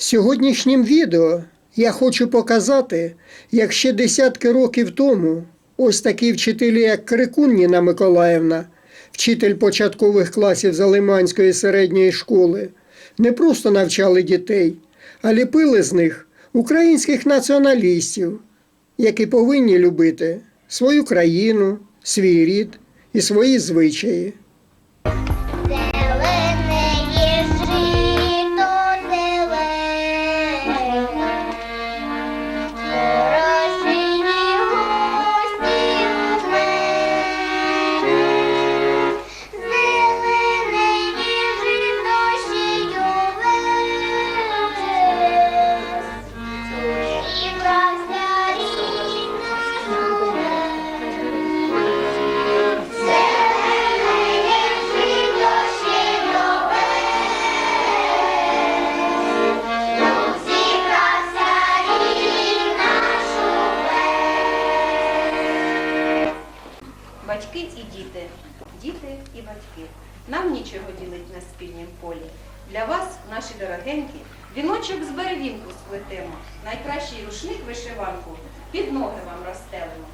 Сьогоднішнім відео я хочу показати, як ще десятки років тому ось такі вчителі, як Крикун Ніна Миколаївна, вчитель початкових класів Залиманської середньої школи, не просто навчали дітей, а ліпили з них українських націоналістів, які повинні любити свою країну, свій рід і свої звичаї. Найкращий рушник вишиванку під ноги вам розстелимо.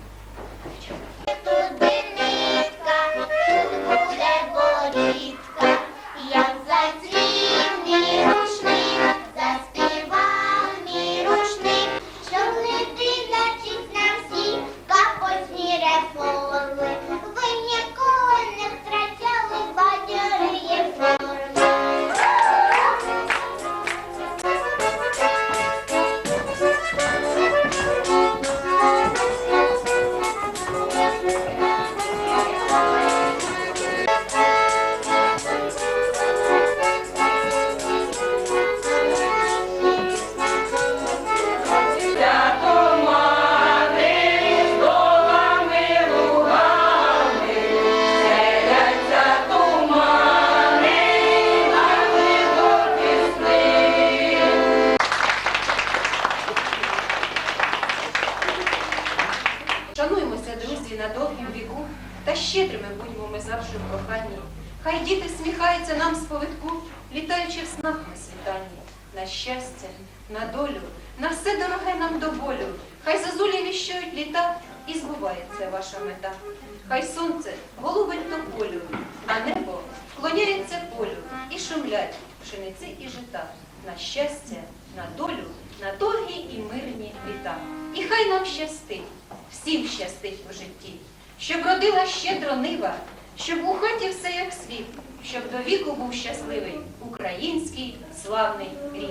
Щедрими будьмо ми завжди в коханні. Хай діти всміхаються нам з повитку, літаючи в снах на світанні. На щастя, на долю, на все дороге нам до болю. Хай зазулі віщують літа, і збувається ваша мета. Хай сонце голубить до полю, а небо вклоняється полю і шумлять пшениці і жита. На щастя, на долю, на довгі і мирні літа. І хай нам щастить, всім щастить в житті, щоб родила щедро нива, щоб у хаті все як світ, щоб до віку був щасливий український славний рід.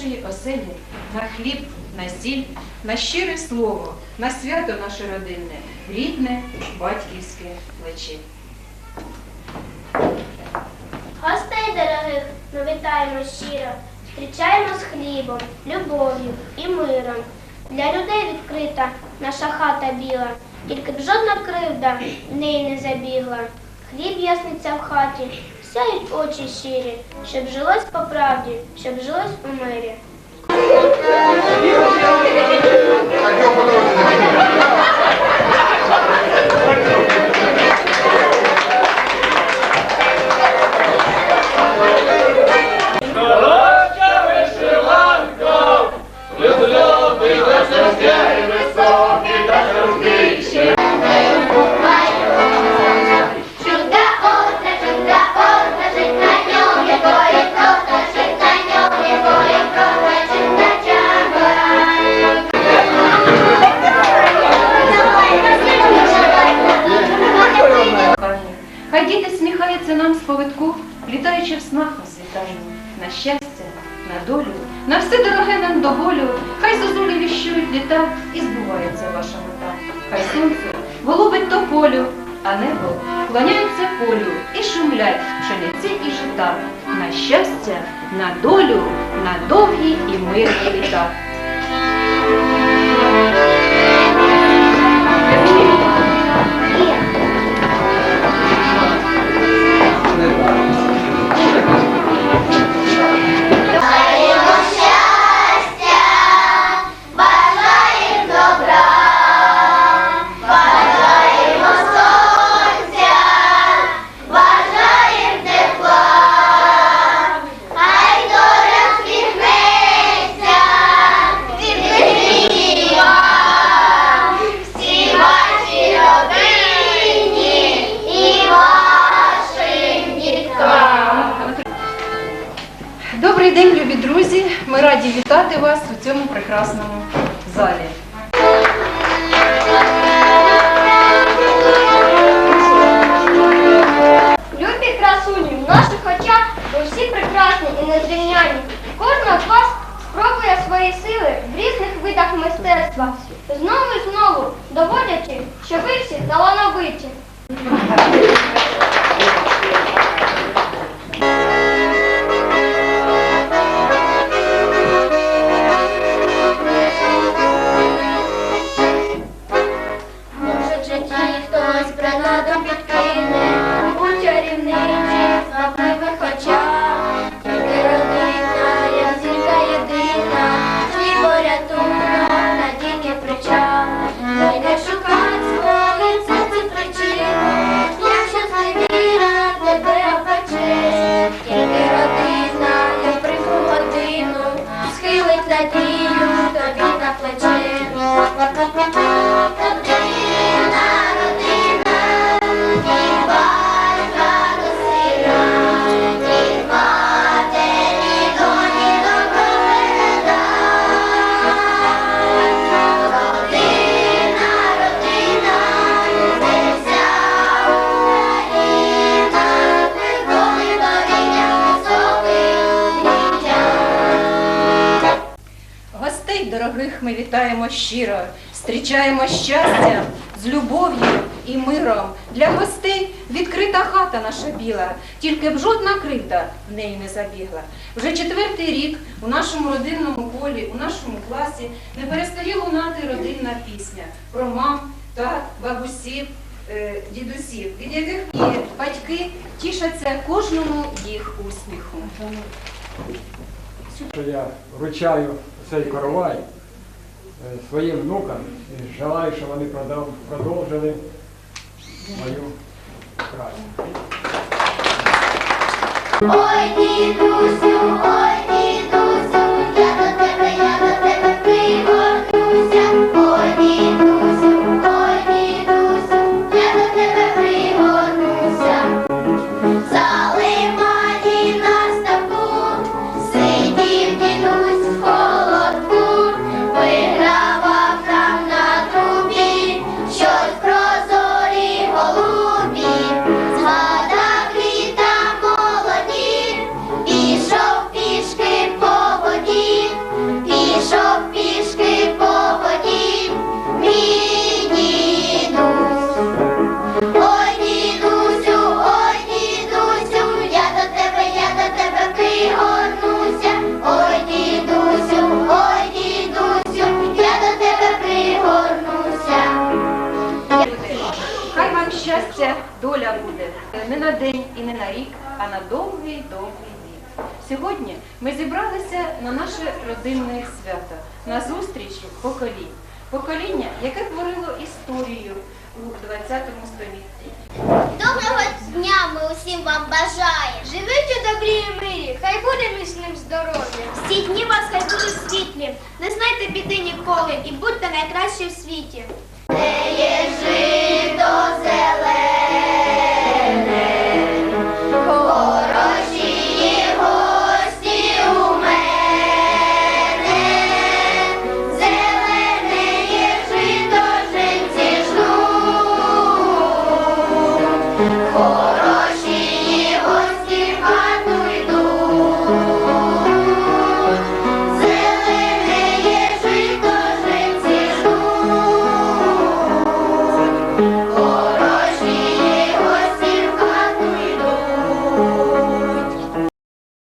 Нашої оселі на хліб, на сіль, на щире слово, на свято наше родинне, рідне батьківське плече. Гостей дорогих ми вітаємо щиро, зустрічаємо з хлібом, любов'ю і миром. Для людей відкрита наша хата біла, тільки б жодна кривда в неї не забігла. Хліб ясниться в хаті, сяють очі щирі, щоб жилось по правді, щоб жилось у мирі. Світанні, на щастя, на долю, на все дороге нам до болю, хай зозулі віщують літа і збувається ваша мета. Хай сонце голубить то полю, а небо клоняється полю і шумлять пшениці і жита. На щастя, на долю, на довгі і мирні літа. Добрий день, любі друзі! Ми раді вітати вас у цьому прекрасному залі. Любі красуні, в наших очах ви всі прекрасні і незрівняні. Кожна з вас спробує свої сили в різних видах мистецтва, знову і знову доводячи, що ви всі талановиті. Може, в хтось принадом підкине ми вітаємо щиро, зустрічаємо щастя з любов'ю і миром. Для гостей відкрита хата наша біла, тільки б жодна крита в неї не забігла. Вже четвертий рік у нашому родинному колі, у нашому класі не перестає лунати родинна пісня про мам, тат, бабусів, е, дідусів, від яких батьки тішаться кожному їх усміху. я вручаю цей коровай е, своїм внукам і желаю, щоб вони продов- продовжили мою працю. Ой, дідусю, ой, на день і не на рік, а на довгий довгий вік. Сьогодні ми зібралися на наше родинне свято, на зустріч поколінь. Покоління, яке творило історію у 20 столітті. Доброго дня ми усім вам бажаємо. Живіть у добрі і мирі, хай буде міцним здоров'ям. Всі дні вас хай будуть світлі, не знайте біди ніколи і будьте найкращі в світі.